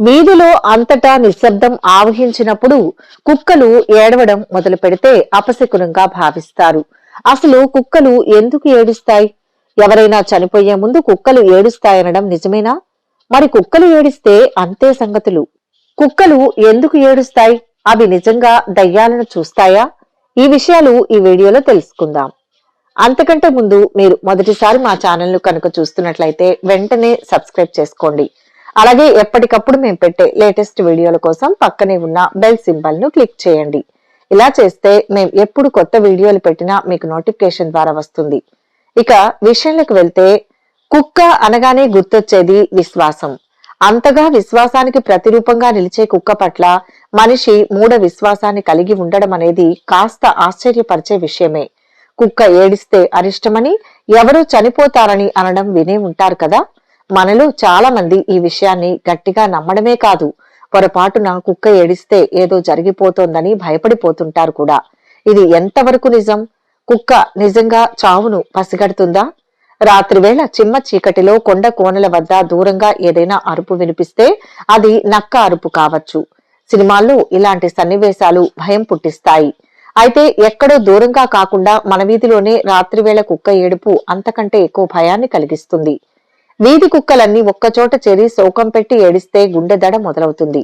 వీధిలో అంతటా నిశ్శబ్దం ఆవహించినప్పుడు కుక్కలు ఏడవడం మొదలు పెడితే అపశకునంగా భావిస్తారు. అసలు కుక్కలు ఎందుకు ఏడుస్తాయి? ఎవరైనా చనిపోయే ముందు కుక్కలు ఏడుస్తాయనడం నిజమేనా? మరి కుక్కలు ఏడిస్తే అంతే సంగతులు. కుక్కలు ఎందుకు ఏడుస్తాయి? అవి నిజంగా దయ్యాలను చూస్తాయా? ఈ విషయాలు ఈ వీడియోలో తెలుసుకుందాం. అంతకంటే ముందు మీరు మొదటిసారి మా ఛానల్ను కనుక చూస్తున్నట్లయితే వెంటనే సబ్స్క్రైబ్ చేసుకోండి. అలాగే ఎప్పటికప్పుడు మేము పెట్టే లేటెస్ట్ వీడియోల కోసం పక్కనే ఉన్న బెల్ సింబల్ను క్లిక్ చేయండి. ఇలా చేస్తే మేము ఎప్పుడు కొత్త వీడియోలు పెట్టినా మీకు నోటిఫికేషన్ ద్వారా వస్తుంది. ఇక విషయంలోకి వెళ్తే కుక్క అనగానే గుర్తొచ్చేది విశ్వాసం. అంతగా విశ్వాసానికి ప్రతిరూపంగా నిలిచే కుక్క పట్ల మనిషి మూఢ విశ్వాసాన్ని కలిగి ఉండడం అనేది కాస్త ఆశ్చర్యపరిచే విషయమే. కుక్క ఏడిస్తే అరిష్టమని ఎవరూ చనిపోతారని అనడం వినే ఉంటారు కదా? మనలో చాలా మంది ఈ విషయాన్ని గట్టిగా నమ్మడమే కాదు. పొరపాటున కుక్క ఏడిస్తే ఏదో జరిగిపోతోందని భయపడిపోతుంటారు కూడా. ఇది ఎంతవరకు నిజం? కుక్క నిజంగా చావును పసిగడుతుందా? రాత్రివేళ చిమ్మ చీకటిలో కొండ కోనల వద్ద దూరంగా ఏదైనా అరుపు వినిపిస్తే అది నక్క అరుపు కావచ్చు. సినిమాల్లో ఇలాంటి సన్నివేశాలు భయం పుట్టిస్తాయి. అయితే ఎక్కడో దూరంగా కాకుండా మన వీధిలోనే రాత్రివేళ కుక్క ఏడుపు అంతకంటే ఎక్కువ భయాన్ని కలిగిస్తుంది. వీధి కుక్కలన్నీ ఒక్కచోట చేరి శోకం పెట్టి ఏడిస్తే గుండె దడ మొదలవుతుంది.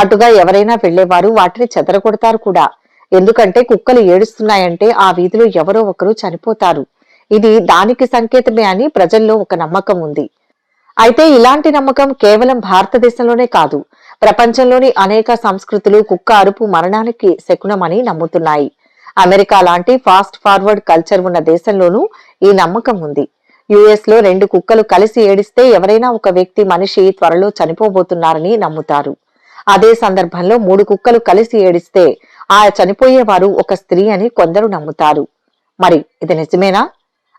అటుగా ఎవరైనా వెళ్ళేవారు వాటిని చెదరగొడతారు కూడా. ఎందుకంటే కుక్కలు ఏడుస్తున్నాయంటే ఆ వీధిలో ఎవరో ఒకరు చనిపోతారు. ఇది దానికి సంకేతమే అని ప్రజల్లో ఒక నమ్మకం ఉంది. అయితే ఇలాంటి నమ్మకం కేవలం భారతదేశంలోనే కాదు ప్రపంచంలోని అనేక సంస్కృతులు కుక్క అరుపు మరణానికి శకునమని నమ్ముతున్నాయి. అమెరికా లాంటి ఫాస్ట్ ఫార్వర్డ్ కల్చర్ ఉన్న దేశంలోనూ ఈ నమ్మకం ఉంది. యుఎస్లో రెండు కుక్కలు కలిసి ఏడిస్తే ఎవరైనా ఒక వ్యక్తి మనిషి త్వరలో చనిపోబోతున్నారని నమ్ముతారు. అదే సందర్భంలో మూడు కుక్కలు కలిసి ఏడిస్తే ఆ చనిపోయేవారు ఒక స్త్రీ అని కొందరు నమ్ముతారు. మరి ఇది నిజమేనా?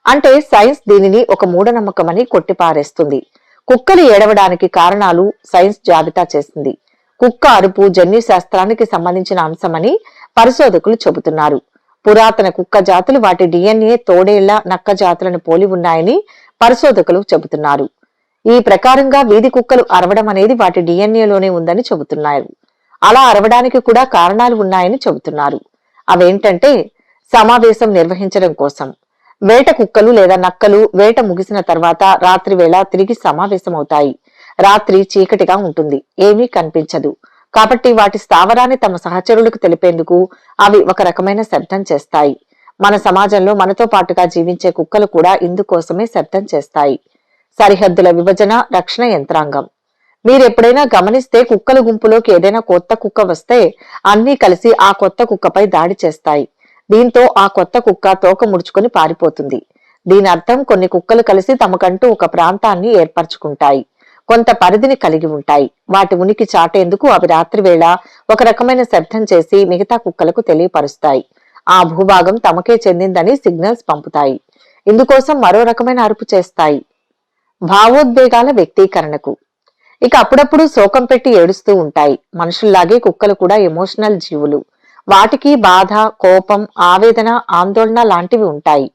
అంటే సైన్స్ దీనిని ఒక మూఢనమ్మకమని కొట్టిపారేస్తుంది. కుక్కలు ఏడవడానికి కారణాలు సైన్స్ జాబితా చేసింది. కుక్క అరుపు జన్యు శాస్త్రానికి సంబంధించిన అంశమని పరిశోధకులు చెబుతున్నారు. పురాతన కుక్క జాతులు వాటి డిఎన్ఏ తోడేళ్ళ నక్క జాతులను పోలి ఉన్నాయని పరిశోధకులు చెబుతున్నారు. ఈ ప్రకారంగా వీధి కుక్కలు అరవడం అనేది వాటి డిఎన్ఏలోనే ఉందని చెబుతున్నారు. అలా అరవడానికి కూడా కారణాలు ఉన్నాయని చెబుతున్నారు. అవేంటంటే సమావేశం నిర్వహించడం కోసం. వేట కుక్కలు లేదా నక్కలు వేట ముగిసిన తర్వాత రాత్రి వేళ తిరిగి సమావేశమవుతాయి. రాత్రి చీకటిగా ఉంటుంది. ఏమీ కనిపించదు. కాబట్టి వాటి స్థావరాన్ని తమ సహచరులకు తెలిపేందుకు అవి ఒక రకమైన శబ్దం చేస్తాయి. మన సమాజంలో మనతో పాటుగా జీవించే కుక్కలు కూడా ఇందుకోసమే శబ్దం చేస్తాయి. సరిహద్దుల విభజన రక్షణ యంత్రాంగం. మీరెప్పుడైనా గమనిస్తే కుక్కల గుంపులోకి ఏదైనా కొత్త కుక్క వస్తే అన్నీ కలిసి ఆ కొత్త కుక్కపై దాడి చేస్తాయి. దీంతో ఆ కొత్త కుక్క తోక ముడుచుకొని పారిపోతుంది. దీని అర్థం కొన్ని కుక్కలు కలిసి తమకంటూ ఒక ప్రాంతాన్ని ఏర్పరచుకుంటాయి. కొంత పరిధిని కలిగి ఉంటాయి. వాటి ఉనికి చాటేందుకు అవి రాత్రివేళ ఒక రకమైన శబ్దం చేసి మిగతా కుక్కలకు తెలియపరుస్తాయి. ఆ భూభాగం తమకే చెందిందని సిగ్నల్స్ పంపుతాయి. ఇందుకోసం మరో రకమైన అరుపు చేస్తాయి. భావోద్వేగాల వ్యక్తీకరణకు. ఇక అప్పుడప్పుడు శోకం పెట్టి ఏడుస్తూ ఉంటాయి. మనుషుల్లాగే కుక్కలు కూడా ఎమోషనల్ జీవులు. వాటికి బాధ కోపం ఆవేదన ఆందోళన లాంటివి ఉంటాయి.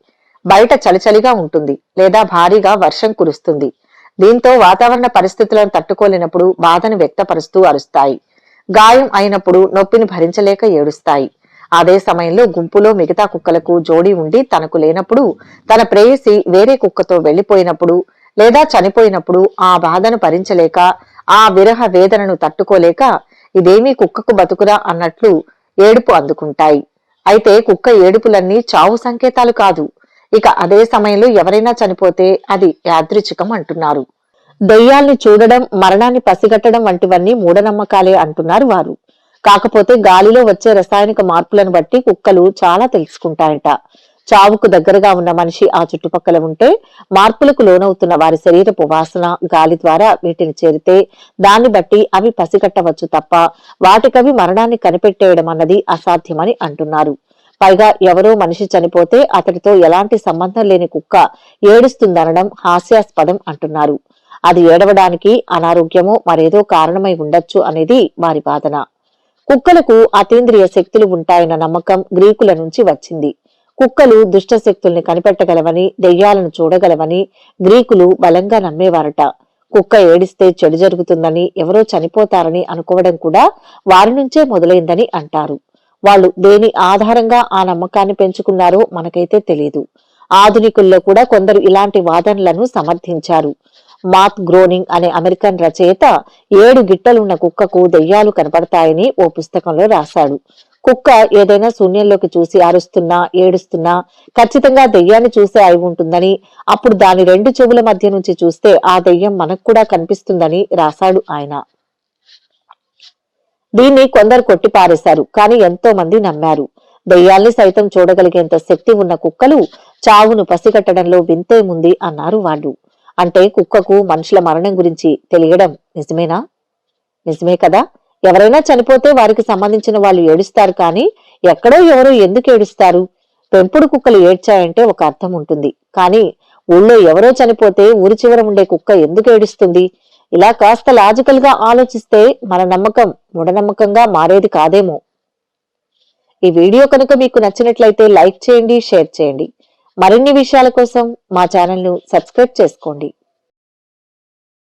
బయట చలిచలిగా ఉంటుంది లేదా భారీగా వర్షం కురుస్తుంది. దీంతో వాతావరణ పరిస్థితులను తట్టుకోలేనప్పుడు బాధను వ్యక్తపరుస్తూ అరుస్తాయి. గాయం అయినప్పుడు నొప్పిని భరించలేక ఏడుస్తాయి. అదే సమయంలో గుంపులో మిగతా కుక్కలకు జోడీ ఉండి తనకు లేనప్పుడు తన ప్రేయసి వేరే కుక్కతో వెళ్ళిపోయినప్పుడు లేదా చనిపోయినప్పుడు ఆ బాధను భరించలేక ఆ విరహ వేదనను తట్టుకోలేక ఇదేమీ కుక్కకు బతుకురా అన్నట్లు ఏడుపు అందుకుంటాయి. అయితే కుక్క ఏడుపులన్నీ చావు సంకేతాలు కాదు. ఇక అదే సమయంలో ఎవరైనా చనిపోతే అది యాదృచ్ఛికం అంటున్నారు. దయ్యాల్ని చూడడం మరణాన్ని పసిగట్టడం వంటివన్నీ మూఢనమ్మకాలే అంటున్నారు వారు. కాకపోతే గాలిలో వచ్చే రసాయనిక మార్పులను బట్టి కుక్కలు చాలా తెలుసుకుంటాయట. చావుకు దగ్గరగా ఉన్న మనిషి ఆ చుట్టుపక్కల ఉంటే మార్పులకు లోనవుతున్న వారి శరీరపు వాసన గాలి ద్వారా వీటిని చేరితే దాన్ని బట్టి అవి పసిగట్టవచ్చు తప్ప వాటికవి మరణాన్ని కనిపెట్టేయడం అన్నది అసాధ్యమని అంటున్నారు. పైగా ఎవరో మనిషి చనిపోతే అతడితో ఎలాంటి సంబంధం లేని కుక్క ఏడుస్తుందనడం హాస్యాస్పదం అంటున్నారు. అది ఏడవడానికి అనారోగ్యమో మరేదో కారణమై ఉండొచ్చు అనేది వారి వాదన కుక్కలకు అతీంద్రియ శక్తులు ఉంటాయన్న నమ్మకం గ్రీకుల నుంచి వచ్చింది. కుక్కలు దుష్ట శక్తుల్ని కనిపెట్టగలవని దెయ్యాలను చూడగలవని గ్రీకులు బలంగా నమ్మేవారట. కుక్క ఏడిస్తే చెడు జరుగుతుందని ఎవరో చనిపోతారని అనుకోవడం కూడా వారి నుంచే మొదలైందని అంటారు. వాళ్ళు దేని ఆధారంగా ఆ నమ్మకాన్ని పెంచుకున్నారో మనకైతే తెలియదు ఆధునికుల్లో కూడా కొందరు ఇలాంటి వాదనలను సమర్థించారు. మాత్ గ్రోనింగ్ అనే అమెరికన్ రచయిత ఏడు గిట్టలున్న కుక్కకు దెయ్యాలు కనపడతాయని ఓ పుస్తకంలో రాశాడు. కుక్క ఏదైనా శూన్యంలోకి చూసి అరుస్తున్నా ఏడుస్తున్నా ఖచ్చితంగా దెయ్యాన్ని చూసే అయి ఉంటుందని అప్పుడు దాని రెండు చెవుల మధ్య నుంచి చూస్తే ఆ దెయ్యం మనకు కూడా కనిపిస్తుందని రాశాడు ఆయన. దీన్ని కొందరు కొట్టిపారేశారు కానీ ఎంతో మంది నమ్మారు. దెయ్యాల్ని సైతం చూడగలిగేంత శక్తి ఉన్న కుక్కలు చావును పసిగట్టడంలో వింతేముంది అన్నారు వాళ్ళు. అంటే కుక్కకు మనుషుల మరణం గురించి తెలియడం నిజమేనా? నిజమే కదా? ఎవరైనా చనిపోతే వారికి సంబంధించిన వాళ్ళు ఏడుస్తారు కానీ ఎక్కడో ఎవరో ఎందుకు ఏడుస్తారు? పెంపుడు కుక్కలు ఏడ్చాయంటే ఒక అర్థం ఉంటుంది. కానీ ఊళ్ళో ఎవరో చనిపోతే ఊరి చివర ఉండే కుక్క ఎందుకు ఏడుస్తుంది? ఇలా కాస్త లాజికల్గా ఆలోచిస్తే మన నమ్మకం మూఢనమ్మకంగా మారేది కాదేమో. ఈ వీడియో కనుక మీకు నచ్చినట్లయితే లైక్ చేయండి షేర్ చేయండి. మరిన్ని విషయాల కోసం మా ఛానల్ను సబ్స్క్రైబ్ చేసుకోండి.